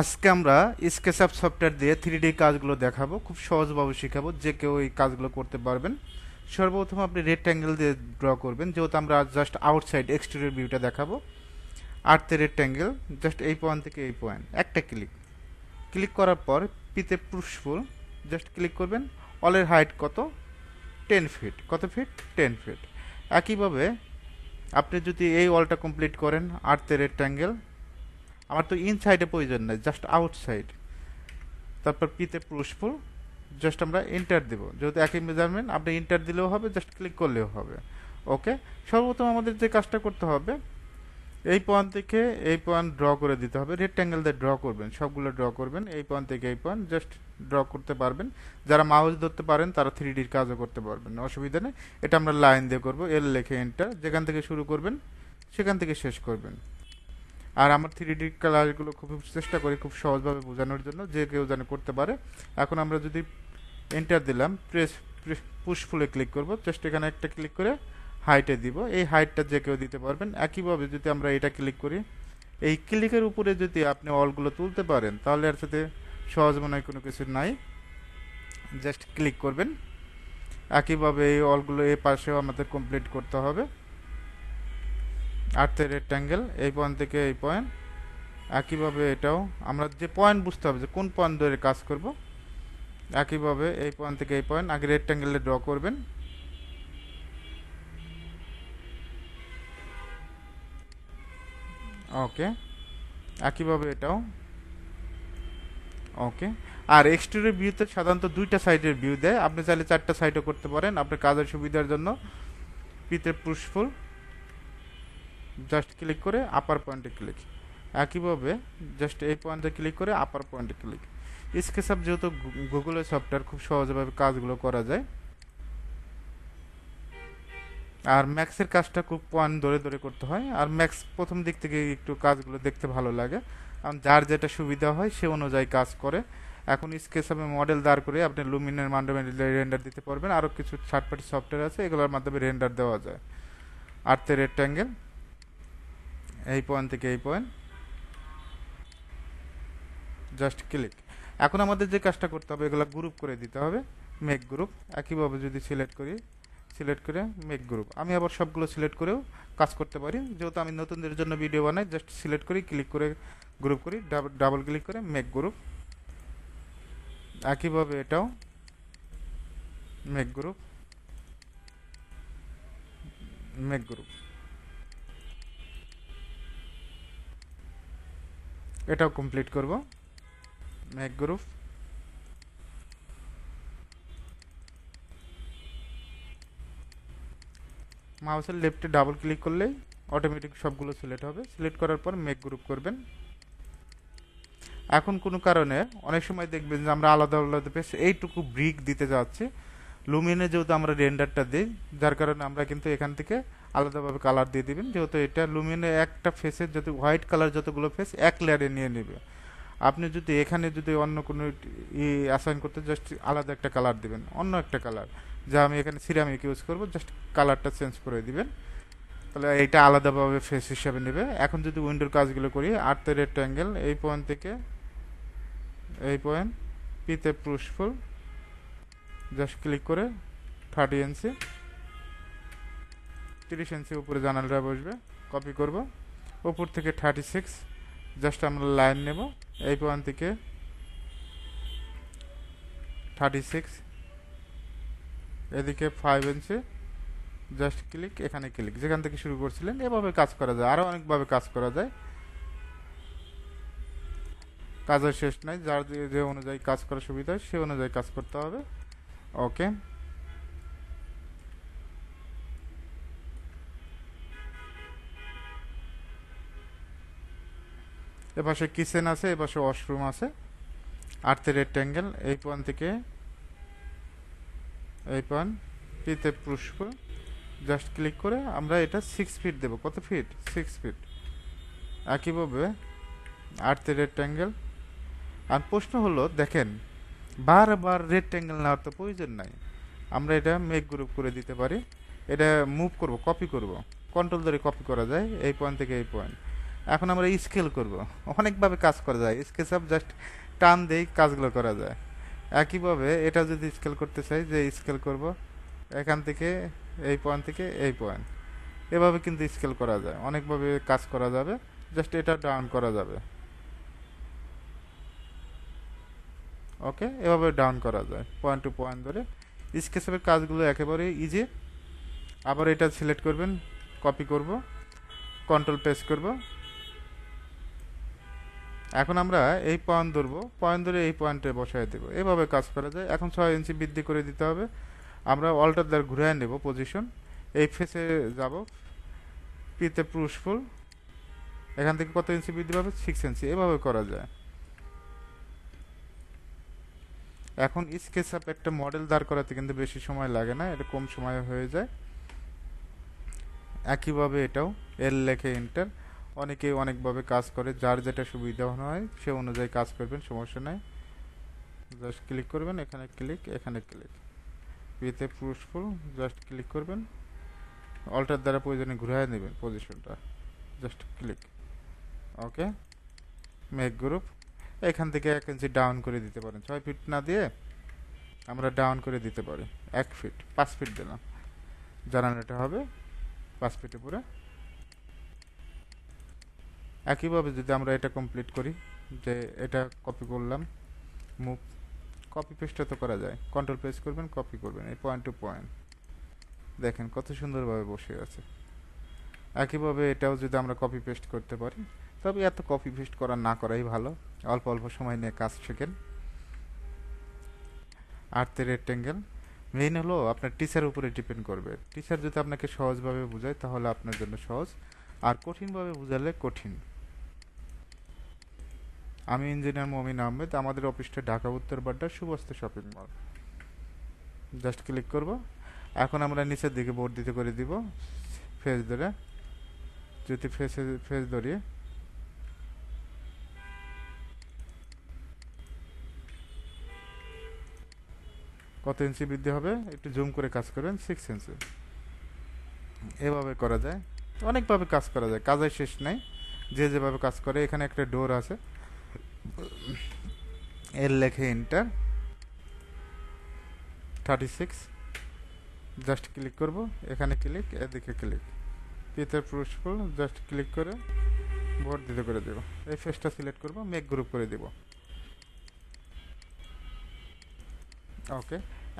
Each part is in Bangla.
আজকে আমরা স্কেচআপ সফটওয়্যার দিয়ে থ্রি ডি কাজগুলো দেখাবো। খুব সহজভাবে শেখাবো, যে কেউ এই কাজগুলো করতে পারবেন। সর্বপ্রথম আপনি রেক্ট্যাঙ্গেল দিয়ে ড্র করবেন। যেহেতু আমরা জাস্ট আউটসাইড এক্সটেরিয়র ভিউটা দেখাবো আর্থে রেক্ট্যাঙ্গেল জাস্ট এই পয়েন্ট থেকে এই পয়েন্ট একটা ক্লিক ক্লিক করার পর পিতে পুশফুল জাস্ট ক্লিক করবেন। অলের হাইট কত? টেন ফিট কত ফিট টেন ফিট একইভাবে আপনি যদি এই অলটা কমপ্লিট করেন আর্থে রেক্ট্যাঙ্গেল আমার তো ইনসাইডে প্রয়োজন নাই জাস্ট আউটসাইড তারপর পিতে পুশফুল জাস্ট আমরা এন্টার দেবো। যেহেতু একই মেজারমেন্ট আপনি এন্টার দিলেও হবে জাস্ট ক্লিক করলেও হবে। ওকে সর্বপ্রথম আমাদের যে কাজটা করতে হবে, এই পয়েন্ট থেকে এই পয়েন্ট ড্র করে দিতে হবে। রেক্ট্যাঙ্গেল দিয়ে ড্র করবেন, সবগুলো ড্র করবেন, এই পয়েন্ট থেকে এই পয়েন্ট জাস্ট ড্র করতে পারবেন। যারা মাউস ধরতে পারেন, তারা থ্রি ডির কাজও করতে পারবেন, অসুবিধা নেই। এটা আমরা লাইন দিয়ে করব এল লেখে এন্টার যেখান থেকে শুরু করবেন, সেখান থেকে শেষ করবেন। আর আমার থ্রি ডি কালারগুলো খুব চেষ্টা করি খুব সহজভাবে বোঝানোর জন্য, যে কেউ যেন করতে পারে। এখন আমরা যদি এন্টার দিলাম প্রেস পুশফুলে ক্লিক করব জাস্ট এখানে একটা ক্লিক করে হাইটে দিব। এই হাইটটা যে কেউ দিতে পারবেন। একইভাবে যদি আমরা এটা ক্লিক করি, এই ক্লিকের উপরে যদি আপনি অলগুলো তুলতে পারেন, তাহলে আর সাথে সহজ মনে হয় কোনো কিছু নাই। জাস্ট ক্লিক করবেন। একইভাবে এই অলগুলো এ পাশেও আমাদের কমপ্লিট করতে হবে। আর্থের রেক্ট্যাঙ্গেল এই পয়েন্ট থেকে এই পয়েন্ট একইভাবে এটাও, আমরা যে পয়েন্ট বুঝতে হবে যে কোন পয়েন্ট ধরে কাজ করব। একইভাবে এই পয়েন্ট থেকে এই পয়েন্ট আগে রেক্ট্যাঙ্গেলে ড্র করবেন। ওকে একইভাবে এটাও। ওকে আর এক্সটেরিয়র ভিউতে সাধারণত দুইটা সাইডের ভিউ দেয়। আপনি চাইলে চারটা সাইডও করতে পারেন, আপনার কাজের সুবিধার জন্য। পিতে পুশফুল জাস্ট ক্লিক করে আপার পয়েন্টে ক্লিক একইভাবে জাস্ট এই পয়েন্টে ক্লিক করে আপার পয়েন্টে ক্লিক স্কেচআপ যেহেতু গুগলের সফটওয়্যার খুব সহজভাবে কাজগুলো করা যায়। আর ম্যাক্সের কাজটা খুব পয়েন্ট ধরে ধরে করতে হয়। আর ম্যাক্স প্রথম দিক থেকে একটু কাজগুলো দেখতে ভালো লাগে। কারণ যার যেটা সুবিধা হয় সে অনুযায়ী কাজ করে। এখন স্কেচআপে মডেল দাঁড় করে আপনি লুমিনের মাধ্যমে রেন্ডার দিতে পারবেন। আরও কিছু থার্ড পার্টি সফটওয়্যার আছে, এগুলোর মাধ্যমে রেন্ডার দেওয়া যায়। আর্থের রেক্ট্যাঙ্গেল এই পয়েন্ট থেকে এই পয়েন্ট জাস্ট ক্লিক এখন আমাদের যে কাজটা করতে হবে, এগুলো গ্রুপ করে দিতে হবে মেক গ্রুপ একইভাবে যদি সিলেক্ট করি সিলেক্ট করে মেক গ্রুপ আমি আবার সবগুলো সিলেক্ট করেও কাজ করতে পারি। যেহেতু আমি নতুনদের জন্য ভিডিও বানাই জাস্ট সিলেক্ট করি ক্লিক করে গ্রুপ করি ডাবল ক্লিক করে মেক গ্রুপ একইভাবে এটাও মেক গ্রুপ মেক গ্রুপ এটাও কমপ্লিট করব। ম্যাক গ্রুপ মাউসের লেফটে ডাবল ক্লিক করলেই অটোমেটিক সবগুলো সিলেক্ট হবে। সিলেক্ট করার পর মেক গ্রুপ করবেন। এখন কোনো কারণে অনেক সময় দেখবেন যে আমরা আলাদা আলাদা পেস এইটুকু ব্রিক দিতে যাচ্ছি। লুমিনে যেহেতু আমরা রেন্ডারটা দিই, যার কারণে আমরা কিন্তু এখান থেকে আলাদাভাবে কালার দিয়ে দিবেন। যেহেতু এটা লুমিনে একটা ফেসের যত হোয়াইট কালার যতগুলো ফেস এক লেয়ারে নিয়ে নেবে। আপনি যদি এখানে যদি অন্য কোনো ই অ্যাসাইন করতে জাস্ট আলাদা একটা কালার দিবেন, অন্য একটা কালার যা আমি এখানে সিরামিক ইউজ করব জাস্ট কালারটা চেঞ্জ করে দিবেন। তাহলে এটা আলাদাভাবে ফেস হিসাবে নেবে। এখন যদি উইন্ডোর কাজগুলো করি আর্থের রেক্ট্যাঙ্গেল এই পয়েন্ট থেকে এই পয়েন্ট পিতে পুশফুল জাস্ট ক্লিক করে থার্টি ইঞ্চি তিরিশ ইঞ্চি উপরে জানালটা বসবে। কপি করব। উপর থেকে থার্টি সিক্স জাস্ট আমরা লাইন নেব। এই পয়েন্ট থেকে থার্টি সিক্স এদিকে ফাইভ ইঞ্চি জাস্ট ক্লিক এখানে ক্লিক যেখান থেকে শুরু করছিলেন, এভাবে কাজ করা যায়। আরও অনেকভাবে কাজ করা যায়। কাজের শেষ নাই। যার যে অনুযায়ী কাজ করার সুবিধা হয়, সে অনুযায়ী কাজ করতে হবে। ওকে এপাশে কিচেন আছে, এপাশে ওয়াশরুম আছে। আর্থের রেক্ট্যাঙ্গেল এই পয়েন্ট থেকে এই পয়েন্ট পিতে পুষ্প জাস্ট ক্লিক করে আমরা এটা সিক্স ফিট দেবো। কত ফিট সিক্স ফিট একইভাবে আর্থের রেক্ট্যাঙ্গেল আর প্রশ্ন হলো, দেখেন, বারবার রেক্ট্যাঙ্গেল নেওয়ার তো প্রয়োজন নাই। আমরা এটা মেক গ্রুপ করে দিতে পারি। এটা মুভ করব কপি করব। কন্ট্রোল ধরে কপি করা যায়, এই পয়েন্ট থেকে এই পয়েন্ট এখন আমরা স্কেল করব। অনেকভাবে কাজ করা যায়। স্কেচ আপ জাস্ট টান দেই কাজগুলো করা যায়। একইভাবে এটা যদি স্কেল করতে চাই, যে স্কেল করব, এখান থেকে, এই পয়েন্ট থেকে এই পয়েন্ট এভাবে কিন্তু স্কেল করা যায়। অনেকভাবে কাজ করা যাবে। জাস্ট এটা ডাউন করা যাবে। ওকে এভাবে ডাউন করা যায়। পয়েন্ট টু পয়েন্ট ধরে। স্কেচের কাজগুলো একেবারে ইজি আবার এটা সিলেক্ট করবেন। কপি করব। কন্ট্রোল প্রেস করব। এখন আমরা এই পয়েন্ট ধরবো পয়েন্ট ধরে এই পয়েন্টে বসায় দেবো। এভাবে কাজ করা যায়। এখন ছয় ইঞ্চি বৃদ্ধি করে দিতে হবে। আমরা অল্টার দ্বার ঘুরে নেব পজিশন এই ফেসে যাব। পিতে পুরুষফুল এখান থেকে কত ইঞ্চি বৃদ্ধি পাবে? Six inch. এভাবে করা যায়। এখন স্কেচ আপ একটা মডেল দাঁড় করাতে কিন্তু বেশি সময় লাগে না। এটা কম সময়ে হয়ে যায়। একইভাবে এটাও। এল লেখে এন্টার অনেকে অনেকভাবে কাজ করে, যার যেটা সুবিধা হয় সে অনুযায়ী কাজ করবেন, সমস্যা নাই। জাস্ট ক্লিক করবেন, এখানে ক্লিক এখানে ক্লিক বিয়েতে পুরুষফুল জাস্ট ক্লিক করবেন। অল্টার দ্বারা প্রয়োজনে ঘুরাই নেবেন পজিশনটা just click okay make group এখান থেকে এক ইঞ্চি ডাউন করে দিতে পারেন। ছয় ফিট না দিয়ে আমরা ডাউন করে দিতে পারি। এক ফিট পাঁচ ফিট দিলাম। জানালাটা হবে পাঁচ ফিটে পুরো একইভাবে যদি আমরা এটা কমপ্লিট করি, যে এটা কপি করলাম মুভ কপি পেস্টটা তো করা যায়। কন্ট্রোল প্রেস করবেন কপি করবেন, এই পয়েন্ট টু পয়েন্ট দেখেন কত সুন্দরভাবে বসে আছে। একইভাবে এটাও যদি আমরা কপি পেস্ট করতে পারি, তবে এত কপি পেস্ট করা না করাই ভালো। অল্প অল্প সময় নিয়ে কাজ শেখেন। আর্থের রেক্টেঙ্গেল মেইন হলো আপনার টিচার উপরে ডিপেন্ড করবে। টিচার যদি আপনাকে সহজভাবে বোঝায়, তাহলে আপনার জন্য সহজ। আর কঠিনভাবে বোঝালে কঠিন। আমি ইঞ্জিনিয়ার মমিন আহমেদ, আমাদের অফিসটা Dhaka, Uttar Badda, Subastu shopping mall. Just click করব। এখন আমরা নিচের দিকে বোর্ড দিতে করে দিব। ফেস ধরে। যদি ফেসে ফেস ধরিয়ে। কত ইঞ্চি বৃদ্ধি হবে? একটু জুম করে কাজ করবেন সিক্স ইঞ্চি এভাবে করা যায়। অনেকভাবে কাজ করা যায়। কাজের শেষ নাই। যে যেভাবে কাজ করে, এখানে একটা ডোর আছে। এর লেখে enter thirty six just click করব, এখানে ক্লিক এদিকে ক্লিক পিতের পুরুষফুল জাস্ট ক্লিক করে ভোট দিতে করে দেব। এই ফেসটা সিলেক্ট করব মেক গ্রুপ করে দেব। ওকে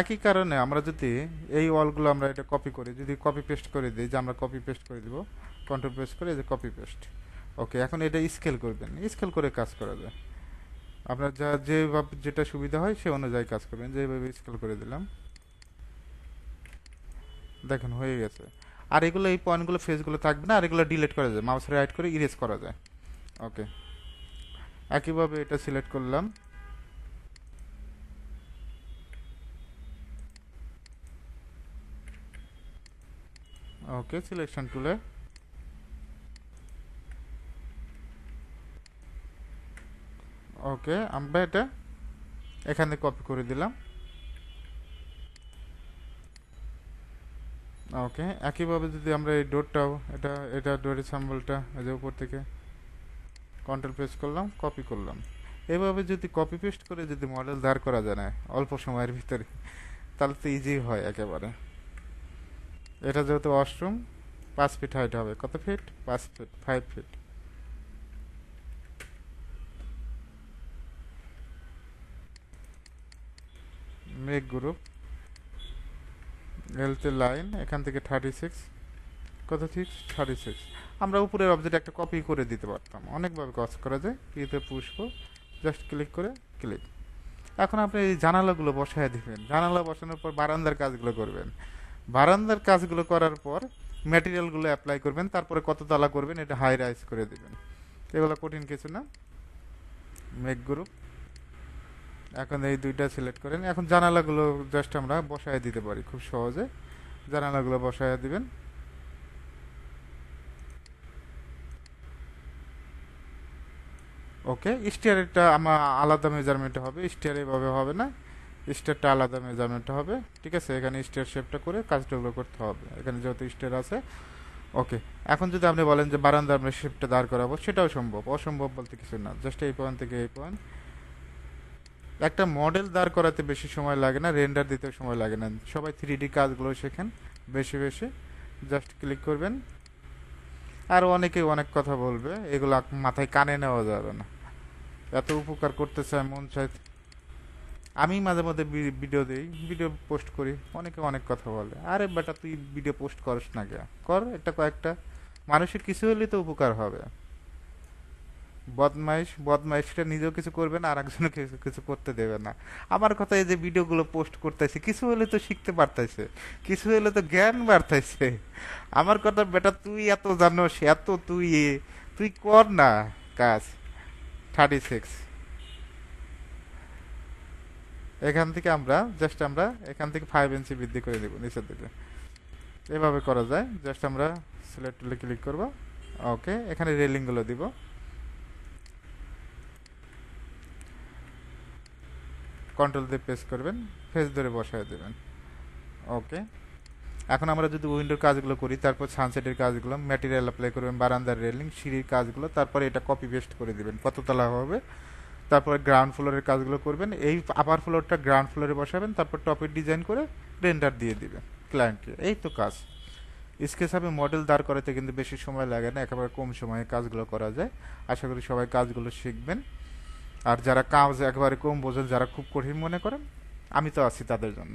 একই কারণে আমরা যদি এই ওয়ালগুলো আমরা এটা কপি করি, যদি কপি পেস্ট করে দিই, যে আমরা কপি পেস্ট করে দিব কন্ট্রোল পেস্ট করে যে কপি পেস্ট ওকে এখন এটা স্কেল করবেন। স্কেল করে কাজ করা যায়। আপনার যা যেভাবে যেটা সুবিধা হয় সে অনুযায়ী কাজ করবেন। যেভাবে স্কেল করে দিলাম। দেখেন, হয়ে গেছে। আর এগুলো এই পয়েন্টগুলো ফেসগুলো থাকবে না, আর এগুলো ডিলিট করা যায়। মাউস রাইট করে ইরেজ করা যায়। ওকে একইভাবে এটা সিলেক্ট করলাম। ওকে সিলেকশন টুলে ওকে, আমরা এটা এখানে কপি করে দিলাম। ওকে, একইভাবে যদি আমরা এই ডোরটাও এটা এটা ডোরের সাম্বলটা যে উপর থেকে কন্ট্রোল প্রেস করলাম কপি করলাম। এভাবে যদি কপি পেস্ট করে যদি মডেল দাঁড় করা যায় অল্প সময়ের ভিতরে, তাহলে তো ইজি হয় একেবারে। এটা যেহেতু ওয়াশরুম পাঁচ ফিট হাইট হবে। কত ফিট পাঁচ feet five feet make group এলতে line এখান থেকে থার্টি সিক্স কত সিক্স থার্টি সিক্স আমরা উপরের অবজেক্ট একটা কপি করে দিতে পারতাম। অনেকভাবে কাজ করা যায়। পিতে পুষ্প জাস্ট ক্লিক করে ক্লিক এখন আপনি এই জানালাগুলো বসায় দিবেন। জানালা বসানোর পর বারান্দার কাজগুলো করবেন। বারান্দার কাজগুলো করার পর ম্যাটেরিয়ালগুলো অ্যাপ্লাই করবেন। তারপরে কত তলা করবেন, এটা হাই রাইজ করে দেবেন। এগুলো কঠিন কিছু না। মেক গ্রুপ এখন এই দুইটা সিলেক্ট করেন। এখন জানালাগুলো জাস্ট আমরা বসায় দিতে পারি খুব সহজে। জানালাগুলো বসায় দিবেন। ওকে স্টিয়ারটা আমার আলাদা মেজারমেন্ট হবে। স্টিয়ার এভাবে হবে না। স্টেয়ারটা আলাদা মেজারমেন্ট হবে। ঠিক আছে, এখানে স্টিয়ার শেপটা করে কাজটাগুলো করতে হবে। এখানে যেহেতু স্টিয়ার আছে। ওকে, এখন যদি আপনি বলেন যে বারান্দা আমরা শিপটা দাঁড় করাবো, সেটাও সম্ভব। অসম্ভব বলতে কিছু না। জাস্ট এই পয়েন্ট থেকে এই পয়েন্ট একটা মডেল দাঁড় করাতে বেশি সময় লাগে না রেন্ডার দিতে সময় লাগে না। সবাই থ্রি ডি কাজগুলো শেখেন, বেশি বেশি। জাস্ট ক্লিক করবেন। আর অনেকে অনেক কথা বলবে, এগুলো মাথায় কানে নেওয়া যাবে না। এত উপকার করতে চায় মন চায় আমি মাঝে মধ্যে ভিডিও দিই ভিডিও পোস্ট করি, অনেকে অনেক কথা বলে। আরে বেটা তুই ভিডিও পোস্ট করিস না কে কর এটা কয়েকটা। মানুষের কিছু হলে তো উপকার হবে। বদমাইশ বদমাইশটা নিজেও কিছু করবে না আর একজনও কিছু করতে দেবে না। আমার কথা এই যে ভিডিওগুলো পোস্ট করতেছে, কিছু হলে তো শিখতে পারতেছে কিছু হলে তো জ্ঞান বাড়তেছে আমার কথা, বেটা, তুই এত জানোস এত তুই তুই কর না কাজ। থার্টি সিক্স এখান থেকে আমরা জাস্ট আমরা, এখান থেকে ফাইভ ইঞ্চি বৃদ্ধি করে দেবো, নিচের দিকে। এভাবে করা যায় জাস্ট আমরা সিলেক্ট ক্লিক করব। ওকে এখানে রেলিংগুলো দিব। কন্ট্রোল দিয়ে প্রেস করবেন, ফেস ধরে বসায় দেবেন। ওকে? এখন আমরা যদি উইন্ডোর কাজগুলো করি, তারপর সানসেটের কাজগুলো, ম্যাটেরিয়াল অ্যাপ্লাই করবেন, বারান্দার রেলিং সিঁড়ির কাজগুলো, তারপরে এটা কপি পেস্ট করে দিবেন কততলা হবে। তারপরে গ্রাউন্ড ফ্লোরের কাজগুলো করবেন, এই আপার ফ্লোরটা গ্রাউন্ড ফ্লোরে বসাবেন, তারপর টপের ডিজাইন করে রেন্ডার দিয়ে দিবেন ক্লায়েন্টকে এই তো কাজ। স্কেচ হবে মডেল দাঁড় করাতে কিন্তু বেশি সময় লাগে না, একেবারে কম সময়ে কাজগুলো করা যায়। আশা করি সবাই কাজগুলো শিখবেন। আর যারা কাজ একেবারে কম বোঝেন, যারা খুব কঠিন মনে করেন, আমি তো আছি তাদের জন্য।